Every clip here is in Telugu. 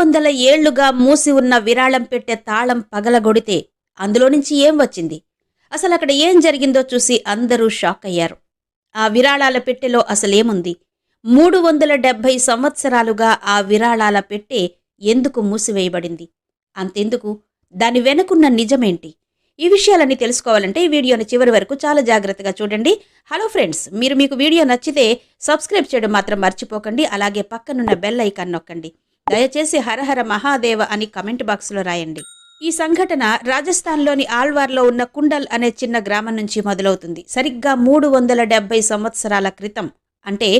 వందల ఏళ్ళుగా మూసి ఉన్న విరాళం పెట్టే తాళం పగలగొడితే అందులో నుంచి ఏం వచ్చింది? అసలు అక్కడ ఏం జరిగిందో చూసి అందరూ షాక్ అయ్యారు. ఆ విరాళాల పెట్టెలో అసలేముంది? మూడు వందల డెబ్భై సంవత్సరాలుగా ఆ విరాళాల పెట్టె ఎందుకు మూసివేయబడింది? అంతెందుకు? దాని వెనుకున్న నిజమేంటి? ఈ విషయాలన్నీ తెలుసుకోవాలంటే ఈ వీడియోని చివరి వరకు చాలా జాగ్రత్తగా చూడండి. హలో ఫ్రెండ్స్ మీరు మీకు వీడియో నచ్చితే సబ్స్క్రైబ్ చేయడం మాత్రం మర్చిపోకండి. అలాగే పక్కనున్న బెల్ ఐకాన్ నొక్కండి. దయచేసి హరహర మహాదేవ అని కమెంట్ బాక్స్లో రాయండి. ఈ సంఘటన రాజస్థాన్లోని ఆల్వార్లో ఉన్న కుండల్ అనే చిన్న గ్రామం నుంచి మొదలవుతుంది. సరిగ్గా మూడు వందల డెబ్బై సంవత్సరాల క్రితం అంటే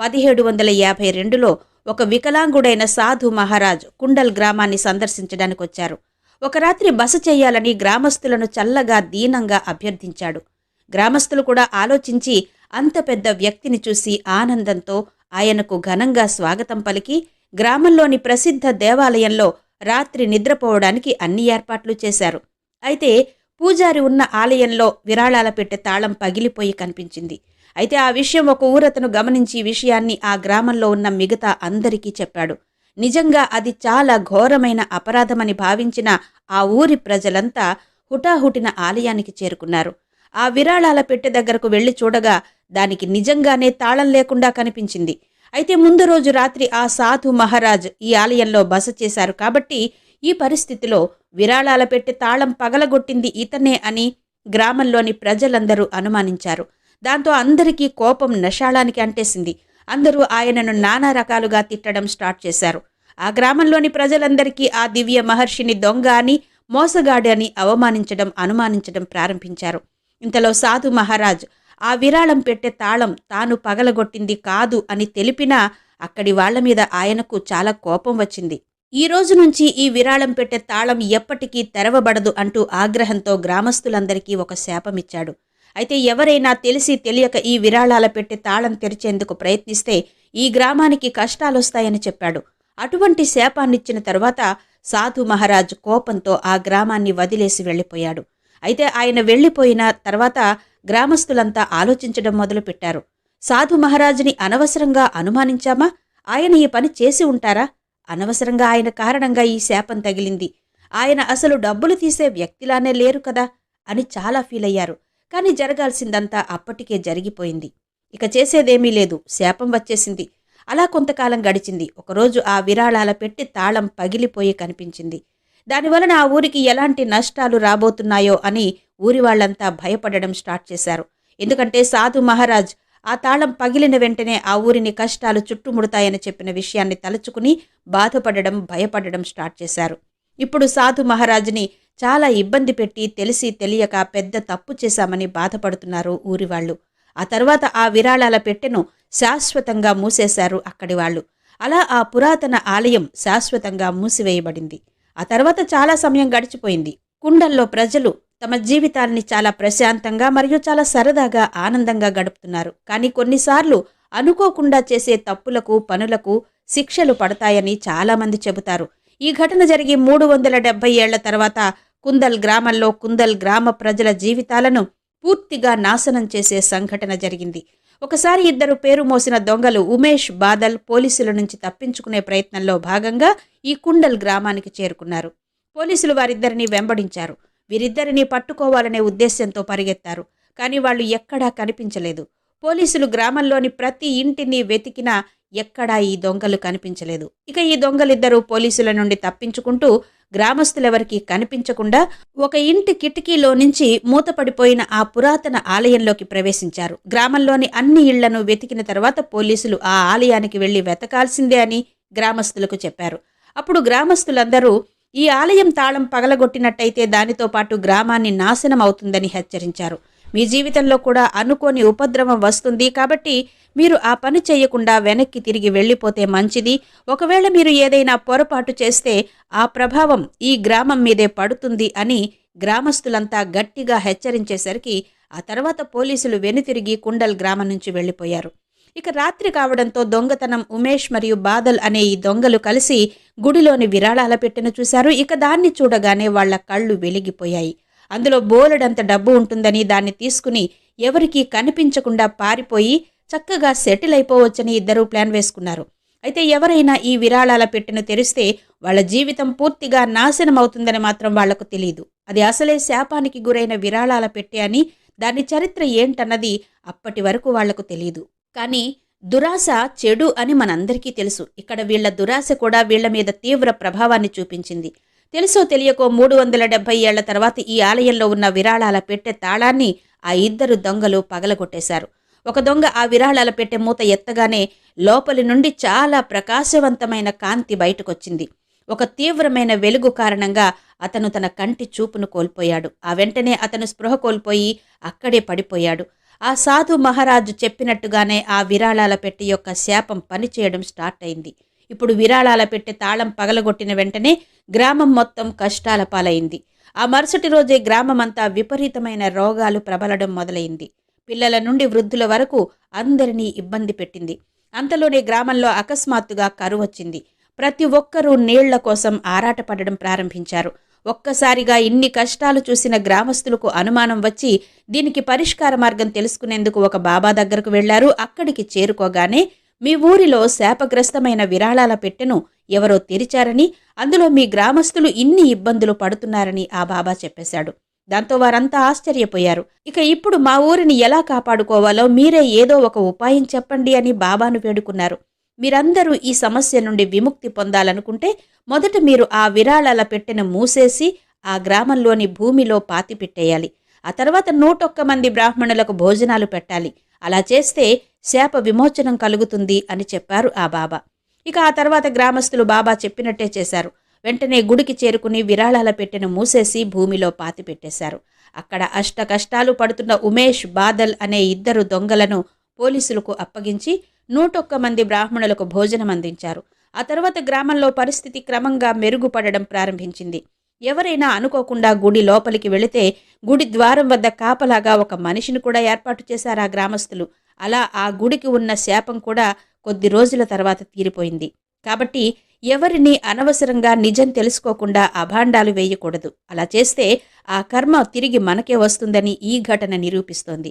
పదిహేడు వందల యాభై రెండులో ఒక వికలాంగుడైన సాధు మహారాజ్ కుండల్ గ్రామాన్ని సందర్శించడానికి వచ్చారు ఒక రాత్రి బస చేయాలని గ్రామస్తులను చల్లగా దీనంగా అభ్యర్థించాడు. గ్రామస్తులు కూడా ఆలోచించి అంత పెద్ద వ్యక్తిని చూసి ఆనందంతో ఆయనకు ఘనంగా స్వాగతం పలికి గ్రామంలోని ప్రసిద్ధ దేవాలయంలో రాత్రి నిద్రపోవడానికి అన్ని ఏర్పాట్లు చేశారు. అయితే పూజారి ఉన్న ఆలయంలో విరాళాల పెట్టె తాళం పగిలిపోయి కనిపించింది. అయితే ఆ విషయం ఒక ఊరతను గమనించి విషయాన్ని ఆ గ్రామంలో ఉన్న మిగతా అందరికీ చెప్పాడు. నిజంగా అది చాలా ఘోరమైన అపరాధమని భావించిన ఆ ఊరి ప్రజలంతా హుటాహుటిన ఆలయానికి చేరుకున్నారు. ఆ విరాళాల పెట్టె దగ్గరకు వెళ్ళి చూడగా దానికి నిజంగానే తాళం లేకుండా కనిపించింది. అయితే ముందు రోజు రాత్రి ఆ సాధు మహారాజ్ ఈ ఆలయంలో బస చేశారు కాబట్టి ఈ పరిస్థితిలో విరాళాల పెట్టి తాళం పగలగొట్టింది ఇతనే అని గ్రామంలోని ప్రజలందరూ అనుమానించారు. దాంతో అందరికీ కోపం నషాళానికి అంటేసింది. అందరూ ఆయనను నానా రకాలుగా తిట్టడం స్టార్ట్ చేశారు. ఆ గ్రామంలోని ప్రజలందరికీ ఆ దివ్య మహర్షిని దొంగ అని మోసగాడి అని అవమానించడం అనుమానించడం ప్రారంభించారు. ఇంతలో సాధు మహారాజ్ ఆ విరాళం పెట్టే తాళం తాను పగలగొట్టింది కాదు అని తెలిపినా అక్కడి వాళ్ళ మీద ఆయనకు చాలా కోపం వచ్చింది. ఈ రోజు నుంచి ఈ విరాళం పెట్టే తాళం ఎప్పటికీ తెరవబడదు అంటూ ఆగ్రహంతో గ్రామస్తులందరికీ ఒక శాపమిచ్చాడు. అయితే ఎవరైనా తెలిసి తెలియక ఈ విరాళాల పెట్టే తాళం తెరిచేందుకు ప్రయత్నిస్తే ఈ గ్రామానికి కష్టాలొస్తాయని చెప్పాడు. అటువంటి శాపాన్నిచ్చిన తర్వాత సాధు మహారాజ్ కోపంతో ఆ గ్రామాన్ని వదిలేసి వెళ్ళిపోయాడు. అయితే ఆయన వెళ్ళిపోయిన తర్వాత గ్రామస్తులంతా ఆలోచించడం మొదలుపెట్టారు. సాధు మహారాజుని అనవసరంగా అనుమానించామా? ఆయన ఈ పని చేసి ఉంటారా? అనవసరంగా ఆయన కారణంగా ఈ శాపం తగిలింది. ఆయన అసలు డబ్బులు తీసే వ్యక్తిలానే లేరు కదా? అని చాలా ఫీల్ అయ్యారు. కానీ జరగాల్సిందంతా అప్పటికే జరిగిపోయింది. ఇక చేసేదేమీ లేదు. శాపం వచ్చేసింది. అలా కొంతకాలం గడిచింది. ఒకరోజు ఆ విరాళాల పెట్టి తాళం పగిలిపోయి కనిపించింది. దానివలన ఆ ఊరికి ఎలాంటి నష్టాలు రాబోతున్నాయో అని ఊరి వాళ్ళంతా భయపడడం స్టార్ట్ చేశారు. ఎందుకంటే సాధు మహారాజ్ ఆ తాళం పగిలిన వెంటనే ఆ ఊరిని కష్టాలు చుట్టుముడతాయని చెప్పిన విషయాన్ని తలుచుకుని బాధపడడం భయపడడం స్టార్ట్ చేశారు. ఇప్పుడు సాధు మహారాజుని చాలా ఇబ్బంది పెట్టి తెలిసి తెలియక పెద్ద తప్పు చేశామని బాధపడుతున్నారు ఊరి వాళ్ళు. ఆ తర్వాత ఆ విరాళాల పెట్టెను శాశ్వతంగా మూసేశారు అక్కడి వాళ్ళు. అలా ఆ పురాతన ఆలయం శాశ్వతంగా మూసివేయబడింది. ఆ తర్వాత చాలా సమయం గడిచిపోయింది. కుండల్లో ప్రజలు తమ జీవితాల్ని చాలా ప్రశాంతంగా మరియు చాలా సరదాగా ఆనందంగా గడుపుతున్నారు. కానీ కొన్నిసార్లు అనుకోకుండా చేసే తప్పులకు పనులకు శిక్షలు పడతాయని చాలామంది చెబుతారు. ఈ ఘటన జరిగి మూడు వందల డెబ్బై ఏళ్ళ తర్వాత కుందల్ గ్రామంలో కుందల్ గ్రామ ప్రజల జీవితాలను పూర్తిగా నాశనం చేసే సంఘటన జరిగింది. ఒకసారి ఇద్దరు పేరు మోసిన దొంగలు ఉమేష్ బాదల్ పోలీసుల నుంచి తప్పించుకునే ప్రయత్నంలో భాగంగా ఈ కుండల్ గ్రామానికి చేరుకున్నారు. పోలీసులు వారిద్దరిని వెంబడించారు. వీరిద్దరిని పట్టుకోవాలనే ఉద్దేశ్యంతో పరిగెత్తారు. కానీ వాళ్ళు ఎక్కడా కనిపించలేదు. పోలీసులు గ్రామంలోని ప్రతి ఇంటిని వెతికినా ఎక్కడా ఈ దొంగలు కనిపించలేదు. ఇక ఈ దొంగలిద్దరూ పోలీసుల నుండి తప్పించుకుంటూ గ్రామస్తులెవరికీ కనిపించకుండా ఒక ఇంటి కిటికీలో నుంచి మూతపడిపోయిన ఆ పురాతన ఆలయంలోకి ప్రవేశించారు. గ్రామంలోని అన్ని ఇళ్ళను వెతికిన తర్వాత పోలీసులు ఆ ఆలయానికి వెళ్ళి వెతకాల్సిందే అని గ్రామస్తులకు చెప్పారు. అప్పుడు గ్రామస్తులందరూ ఈ ఆలయం తాళం పగలగొట్టినట్టయితే దానితో పాటు గ్రామాన్ని నాశనం అవుతుందని హెచ్చరించారు. మీ జీవితంలో కూడా అనుకోని ఉపద్రవం వస్తుంది కాబట్టి మీరు ఆ పని చేయకుండా వెనక్కి తిరిగి వెళ్ళిపోతే మంచిది. ఒకవేళ మీరు ఏదైనా పొరపాటు చేస్తే ఆ ప్రభావం ఈ గ్రామం మీదే పడుతుంది అని గ్రామస్తులంతా గట్టిగా హెచ్చరించేసరికి ఆ తర్వాత పోలీసులు వెనుతిరిగి కుండల్ గ్రామం నుంచి వెళ్ళిపోయారు. ఇక రాత్రి కావడంతో దొంగతనం ఉమేష్ మరియు బాదల్ అనే ఈ దొంగలు కలిసి గుడిలోని విరాళాల పెట్టెను చూశారు. ఇక దాన్ని చూడగానే వాళ్ళ కళ్ళు వెలిగిపోయాయి. అందులో బోలెడంత డబ్బు ఉంటుందని దాన్ని తీసుకుని ఎవరికీ కనిపించకుండా పారిపోయి చక్కగా సెటిల్ అయిపోవచ్చని ఇద్దరూ ప్లాన్ వేసుకున్నారు. అయితే ఎవరైనా ఈ విరాళాల పెట్టెను తెరిస్తే వాళ్ళ జీవితం పూర్తిగా నాశనం అవుతుందని మాత్రం వాళ్ళకు తెలియదు అది అసలే శాపానికి గురైన విరాళాల పెట్టె అని దాని చరిత్ర ఏంటన్నది అప్పటి వరకు వాళ్ళకు తెలియదు కానీ దురాశ చెడు అని మనందరికీ తెలుసు. ఇక్కడ వీళ్ళ దురాశ కూడా వీళ్ళ మీద తీవ్ర ప్రభావాన్ని చూపించింది. తెలుసో తెలియకో మూడు వందల డెబ్బై ఏళ్ళ తర్వాత ఈ ఆలయంలో ఉన్న విరాళాల పెట్టె తాళాన్ని ఆ ఇద్దరు దొంగలు పగలగొట్టేశారు. ఒక దొంగ ఆ విరాళాల పెట్టె మూత ఎత్తగానే లోపలి నుండి చాలా ప్రకాశవంతమైన కాంతి బయటకొచ్చింది. ఒక తీవ్రమైన వెలుగు కారణంగా అతను తన కంటి చూపును కోల్పోయాడు. ఆ వెంటనే అతను స్పృహ కోల్పోయి అక్కడే పడిపోయాడు. ఆ సాధు మహారాజు చెప్పినట్టుగానే ఆ విరాళాల పెట్టె యొక్క శాపం పనిచేయడం స్టార్ట్ అయింది. ఇప్పుడు విరాళాల పెట్టె తాళం పగలగొట్టిన వెంటనే గ్రామం మొత్తం కష్టాల పాలైంది. ఆ మరుసటి రోజే గ్రామమంతా విపరీతమైన రోగాలు ప్రబలడం మొదలైంది. పిల్లల నుండి వృద్ధుల వరకు అందరినీ ఇబ్బంది పెట్టింది. అంతలోనే గ్రామంలో అకస్మాత్తుగా కరువొచ్చింది. ప్రతి ఒక్కరూ నీళ్ళ కోసం ఆరాటపడడం ప్రారంభించారు. ఒక్కసారిగా ఇన్ని కష్టాలు చూసిన గ్రామస్తులకు అనుమానం వచ్చి దీనికి పరిష్కార మార్గం తెలుసుకునేందుకు ఒక బాబా దగ్గరకు వెళ్ళారు. అక్కడికి చేరుకోగానే మీ ఊరిలో శాపగ్రస్తమైన విరాళాల పెట్టెను ఎవరో తెరిచారని అందులో మీ గ్రామస్తులు ఇన్ని ఇబ్బందులు పడుతున్నారని ఆ బాబా చెప్పేశాడు. దాంతో వారంతా ఆశ్చర్యపోయారు. ఇక ఇప్పుడు మా ఊరిని ఎలా కాపాడుకోవాలో మీరే ఏదో ఒక ఉపాయం చెప్పండి అని బాబాను వేడుకున్నారు. మీరందరూ ఈ సమస్య నుండి విముక్తి పొందాలనుకుంటే మొదట మీరు ఆ విరాళాల పెట్టెను మూసేసి ఆ గ్రామంలోని భూమిలో పాతి పెట్టేయాలి. ఆ తర్వాత నూటొక్క మంది బ్రాహ్మణులకు భోజనాలు పెట్టాలి. అలా చేస్తే శాప విమోచనం కలుగుతుంది అని చెప్పారు ఆ బాబా. ఇక ఆ తర్వాత గ్రామస్తులు బాబా చెప్పినట్టే చేశారు. వెంటనే గుడికి చేరుకుని విరాళాల పెట్టెను మూసేసి భూమిలో పాతి పెట్టేశారు. అక్కడ అష్ట కష్టాలు పడుతున్న ఉమేష్ బాదల్ అనే ఇద్దరు దొంగలను పోలీసులకు అప్పగించి నూటొక్క మంది బ్రాహ్మణులకు భోజనం అందించారు. ఆ తర్వాత గ్రామంలో పరిస్థితి క్రమంగా మెరుగుపడడం ప్రారంభించింది. ఎవరైనా అనుకోకుండా గుడి లోపలికి వెళితే గుడి ద్వారం వద్ద కాపలాగా ఒక మనిషిని కూడా ఏర్పాటు చేశారు ఆ గ్రామస్తులు. అలా ఆ గుడికి ఉన్న శాపం కూడా కొద్ది రోజుల తర్వాత తీరిపోయింది. కాబట్టి ఎవరిని అనవసరంగా నిజం తెలుసుకోకుండా అభాండాలు వేయకూడదు. అలా చేస్తే ఆ కర్మ తిరిగి మనకే వస్తుందని ఈ ఘటన నిరూపిస్తోంది.